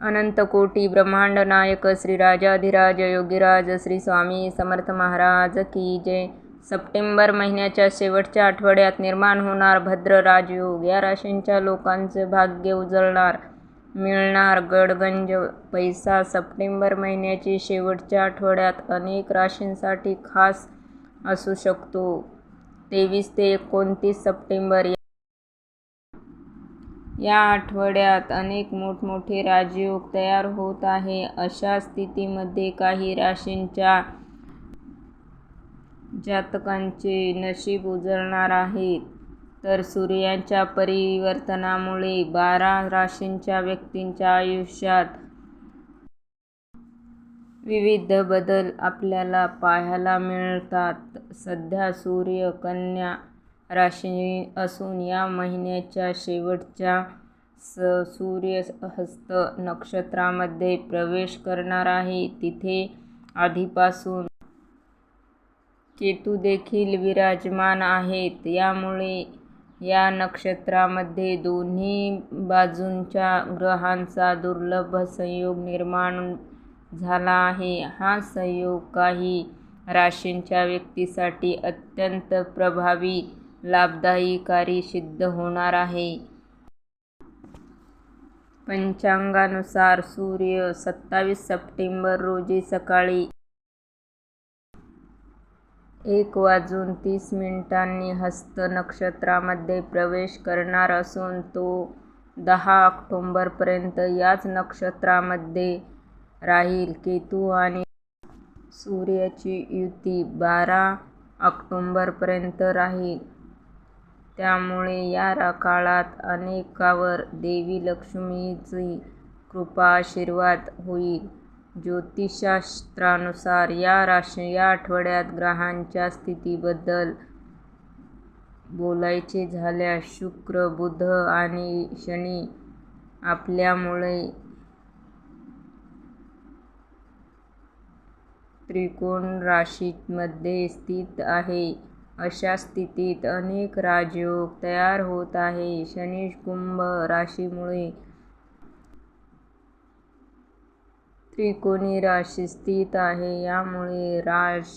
अनंतकोटी ब्रह्मांड नायक श्री राजाधिराज योगीराज श्री स्वामी समर्थ महाराज की जय. सप्टेंबर महिन्याच्या शेवटच्या आठवड्यात निर्माण होणार भद्र राजयोग. या राशींच्या लोकांचे भाग्य उजळणार मिळणार गडगंज पैसा. सप्टेंबर महिन्याची शेवटच्या आठवड्यात अनेक राशींसाठी खास असू शकतो. तेवीस ते एकोणतीस सप्टेंबर या आठवड्यात अनेक मोठमोठे राजयोग तयार होत आहे. अशा स्थितीमध्ये काही राशींच्या जातकांचे नशीब उजळणार आहेत तर सूर्याच्या परिवर्तनामुळे बारा राशींच्या व्यक्तींच्या आयुष्यात विविध बदल आपल्याला पाहायला मिळतात. सध्या सूर्य कन्या राशी असून या महिन्याच्या शेवटच्या स सूर्यहस्त नक्षत्रामध्ये प्रवेश करणार आहे. तिथे आधीपासून केतू देखील विराजमान आहेत. यामुळे या नक्षत्रामध्ये दोन्ही बाजूंच्या ग्रहांचा दुर्लभ संयोग निर्माण झाला आहे. हा संयोग काही राशींच्या व्यक्तीसाठी अत्यंत प्रभावी लाभदायीकारी सिद्ध होणार आहे. पंचांगानुसार सूर्य सत्तावीस सप्टेंबर रोजी सकाळी एक वाजून तीस मिनिटांनी हस्त नक्षत्रामध्ये प्रवेश करणार असून तो दहा ऑक्टोबरपर्यंत याच नक्षत्रामध्ये राहील. केतू आणि सूर्याची युती बारा ऑक्टोंबरपर्यंत राहील. त्यामुळे या काळात अनेकांवर देवी लक्ष्मीची कृपा आशीर्वाद होईल. ज्योतिषशास्त्रानुसार या राशी या आठवड्यात ग्रहांच्या स्थितीबद्दल बोलायचे झाल्यास शुक्र बुध आणि शनी आपल्यामुळे त्रिकोण राशीमध्ये स्थित आहे. अशा स्थितीत अनेक राजयोग तयार होत आहे. शनी कुंभ राशीमुळे त्रिकोणी राशी स्थित आहे. यामुळे राश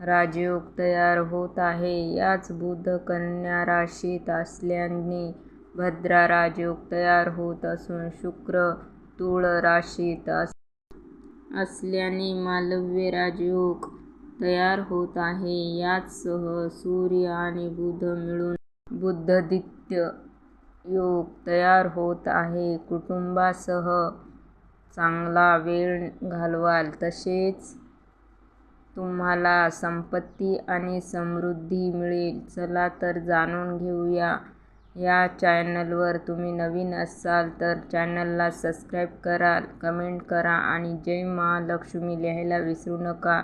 राजयोग तयार होत आहे. याच बुध कन्या राशीत असल्याने भद्रा राजयोग तयार होत असून शुक्र तुळ राशीत असल्याने मालव्य राजयोग तयार होत आहे. याचसह सूर्य आणि बुध मिळून बुद्धदित्य योग तयार होत आहे. कुटुंबासह चांगला वेळ घालवाल. तसेच तुम्हाला संपत्ती आणि समृद्धी मिळेल. चला तर जाणून घेऊया. या चॅनलवर तुम्ही नवीन असाल तर चॅनलला सबस्क्राईब करा कमेंट करा आणि जय महालक्ष्मी लिहायला विसरू नका.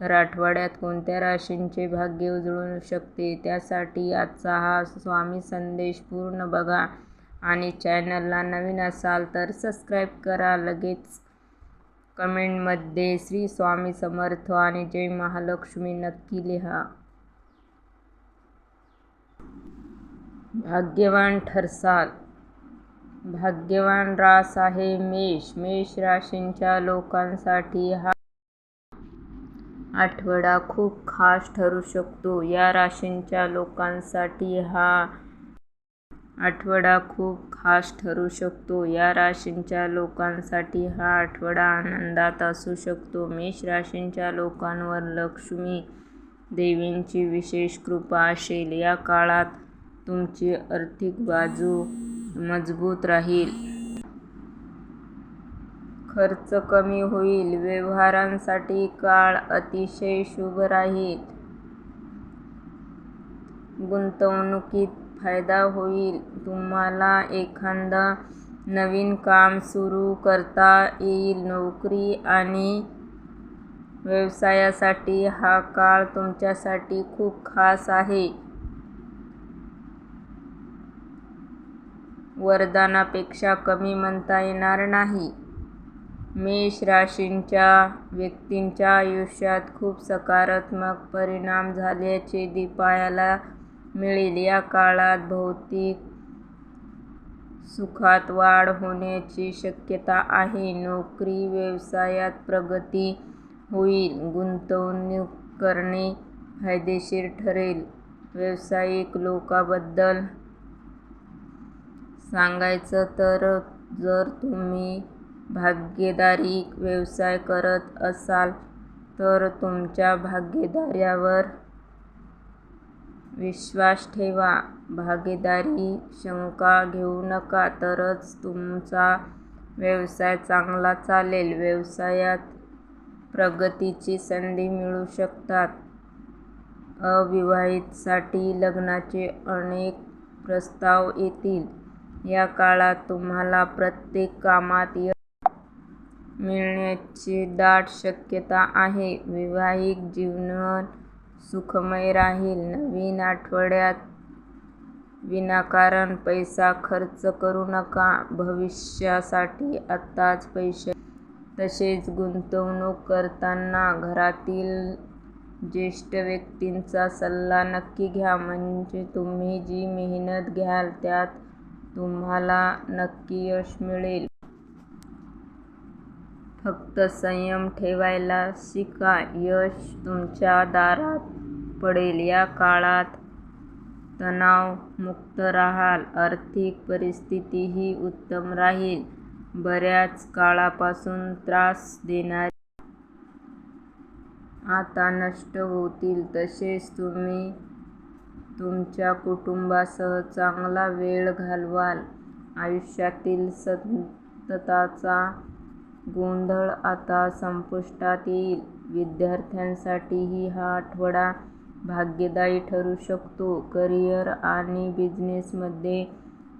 तर आठवड्यात कोणत्या राशींचे भाग्य उजळू शकते? त्यासाठी आजचा हा स्वामी संदेश पूर्ण बघा आणि चॅनलला नवीन असाल तर सबस्क्राईब करा. लगेच कमेंटमध्ये श्री स्वामी समर्थ आणि जय महालक्ष्मी नक्की लिहा. भाग्यवान ठरसाल. भाग्यवान रास आहे मेष. मेष राशींच्या लोकांसाठी हा आठवडा खूप खास ठरू शकतो या राशींच्या लोकांसाठी हा आठवडा खूप खास ठरू शकतो. या राशींच्या लोकांसाठी हा आठवडा आनंदात असू शकतो. मेष राशींच्या लोकांवर लक्ष्मी देवींची विशेष कृपा असेल. या काळात तुमची आर्थिक बाजू मजबूत राहील. खर्च कमी होईल व्यवहारांसाठी काळ अतिशय शुभ राहील. गुंतवणुकीत फायदा होईल. तुम्हाला एखादा नवीन काम सुरू करता येईल. नोकरी आणि व्यवसायासाठी हा काळ तुमच्यासाठी खूप खास आहे. वरदानापेक्षा कमी म्हणता येणार नाही. मेष राशींच्या व्यक्तींच्या आयुष्यात खूप सकारात्मक परिणाम झाल्याचे पाहायला मिळेल या काळात भौतिक सुखात वाढ होण्याची शक्यता आहे. नोकरी व्यवसायात प्रगती होईल. गुंतवणूक करणे फायदेशीर ठरेल. व्यावसायिक लोकाबद्दल सांगायचं तर जर तुम्ही भागीदारी व्यवसाय करत असाल तर तुमच्या भागीदारावर विश्वास ठेवा. भागीदारी शंका घेऊ नका तरच तुमचा व्यवसाय चांगला चालेल. व्यवसायात प्रगतीची संधी मिळू शकतात. अविवाहितांसाठी लग्नाचे अनेक प्रस्ताव येतील. या काळात तुम्हाला प्रत्येक कामात यश मिळण्याची दाट शक्यता आहे. वैवाहिक जीवन सुखमय राहील. नवीन आठवड्यात विनाकारण पैसा खर्च करू नका. भविष्यासाठी आत्ताच पैसे तसेच गुंतवणूक करताना घरातील ज्येष्ठ व्यक्तींचा सल्ला नक्की घ्या. म्हणजे तुम्ही जी मेहनत घ्याल त्यात तुम्हाला नक्की यश मिळेल. फक्त संयम ठेवायला शिका. यश तुमच्या दारात पडेल. या काळात तणावमुक्त राहाल. आर्थिक परिस्थितीही उत्तम राहील. बऱ्याच काळापासून त्रास देणारी आता नष्ट होतील. तसेच तुम्ही तुमच्या कुटुंबासह चांगला वेळ घालवाल. आयुष्यातील सततचा गोंधळ आता संपुष्टात येईल. विद्यार्थ्यांसाठीही हा आठवडा भाग्यदायी ठरू शकतो. करिअर आणि बिझनेसमध्ये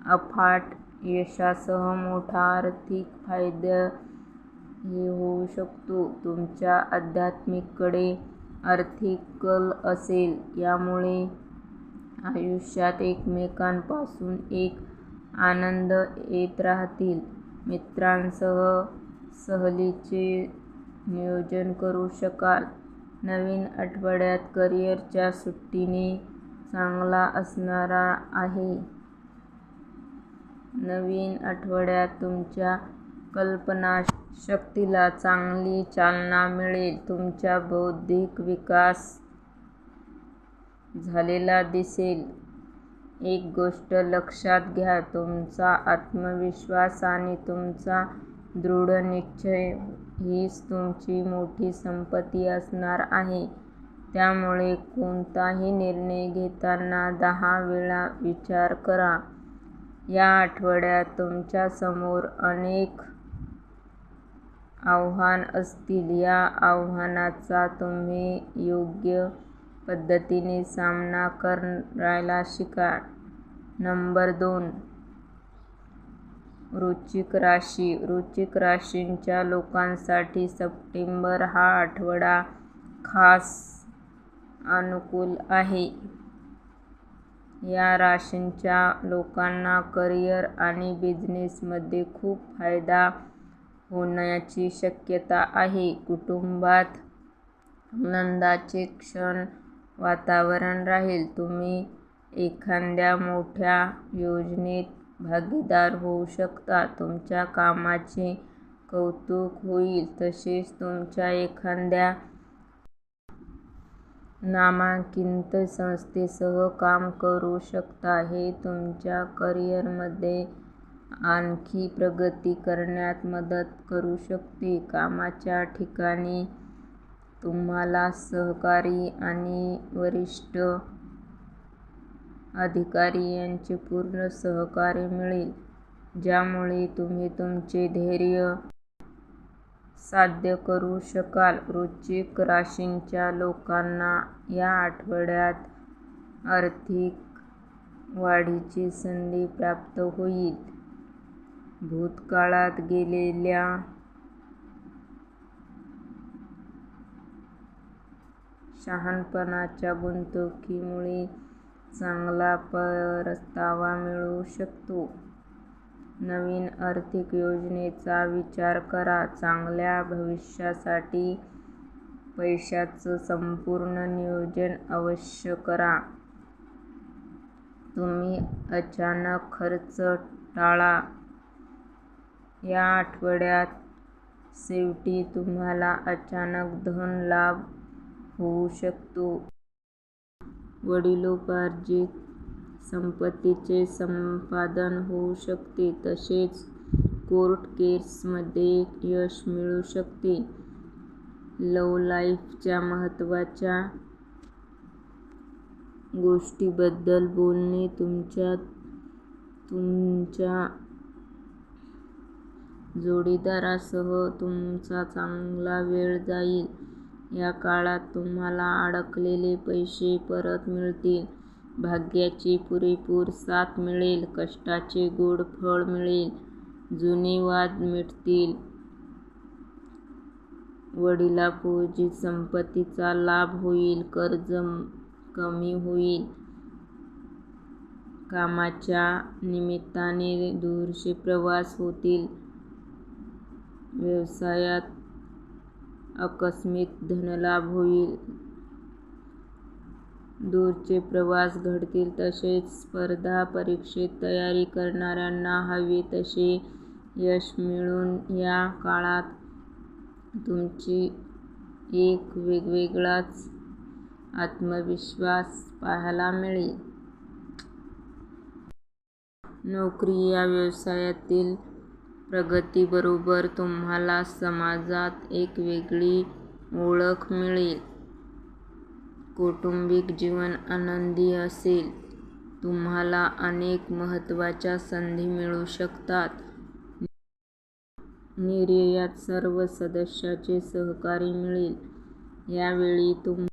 अफाट यशासह मोठा आर्थिक फायदाही होऊ शकतो. तुमच्या आध्यात्मिककडे आर्थिक कल असेल. यामुळे आयुष्यात एकमेकांपासून एक आनंद येत राहतील. मित्रांसह सहलीचे नियोजन करू शकाल. नवीन आठवड्यात करिअरच्या सुट्टीने चांगला असणारा आहे. नवीन आठवड्यात तुमच्या कल्पनाशक्तीला चांगली चालना मिळेल. तुमचा बौद्धिक विकास झालेला दिसेल. एक गोष्ट लक्षात घ्या तुमचा आत्मविश्वास आणि तुमचा दृढनिश्चय हीच तुमची मोठी संपत्ती असणार आहे. त्यामुळे कोणताही निर्णय घेताना दहा वेळा विचार करा. या आठवड्यात तुमच्यासमोर अनेक आव्हान असतील. या आव्हानाचा तुम्ही योग्य पद्धतीने सामना करायला शिका. नंबर दोन. वृश्चिक राशी. वृश्चिक राशीच्या लोकांसाठी सप्टेंबर हा आठवडा खास अनुकूल आहे. या राशींच्या लोकांना करिअर आणि बिझनेसमध्ये खूप फायदा होण्याची शक्यता आहे. कुटुंबात आनंदाचे क्षण वातावरण राहील. तुम्ही एखाद्या मोठ्या योजनेत भागीदार होऊ शकता. तुमच्या कामाचे कौतुक होईल. तसेच तुमच्या एखाद्या नामांकित संस्थेसह काम करू शकता. हे तुमच्या करिअरमध्ये आणखी प्रगती करण्यात मदत करू शकते. कामाच्या ठिकाणी तुम्हाला सहकारी आणि वरिष्ठ अधिकारी यांचे पूर्ण सहकार्य मिळेल. ज्यामुळे तुम्ही तुमचे ध्येय साध्य करू शकाल. वृश्चिक राशीच्या लोकांना या आठवड्यात आर्थिक वाढीची संधी प्राप्त होईल. भूतकाळात गेलेल्या शहाणपणाच्या गुंतवणुकीमुळे चांगला परतावा मिळू शकतो. नवीन आर्थिक योजनेचा विचार करा. चांगल्या भविष्यासाठी पैशाचं संपूर्ण नियोजन अवश्य करा. तुम्ही अचानक खर्च टाळा या आठवड्यात शेवटी तुम्हाला अचानक धन लाभ होऊ शकतो. वडिलोपार्जित संपत्तीचे संपादन होऊ शकते. तसेच कोर्ट केसमध्ये यश मिळू शकते. लव लाईफच्या महत्त्वाच्या गोष्टीबद्दल बोलणे तुमच्या तुमच्या जोडीदारासह तुमचा चांगला वेळ जाईल. या काळात तुम्हाला अडकलेले पैसे परत मिळतील. भाग्याची पुरेपूर साथ मिळेल. कष्टाचे गोड फळ मिळेल. जुने वाद मिटतील. वडिलापूर्जी संपत्तीचा लाभ होईल. कर्ज कमी होईल. कामाच्या निमित्ताने दूरचे प्रवास होतील. व्यवसायात आकस्मिक धनलाभ होईल. दूरचे प्रवास घडतील. तसेच स्पर्धा परीक्षेत तयारी करणाऱ्यांना हवे तसे यश मिळून या काळात तुमची एक वेगवेगळाच आत्मविश्वास पाहायला मिळेल. नोकरी या व्यवसायातील प्रगतीबरोबर तुम्हाला समाजात एक वेगळी ओळख मिळेल. कौटुंबिक जीवन आनंदी असेल. तुम्हाला अनेक महत्त्वाच्या संधी मिळू शकतात. निर्यात सर्व सदस्यांचे सहकार्य मिळेल. यावेळी तुम्हाला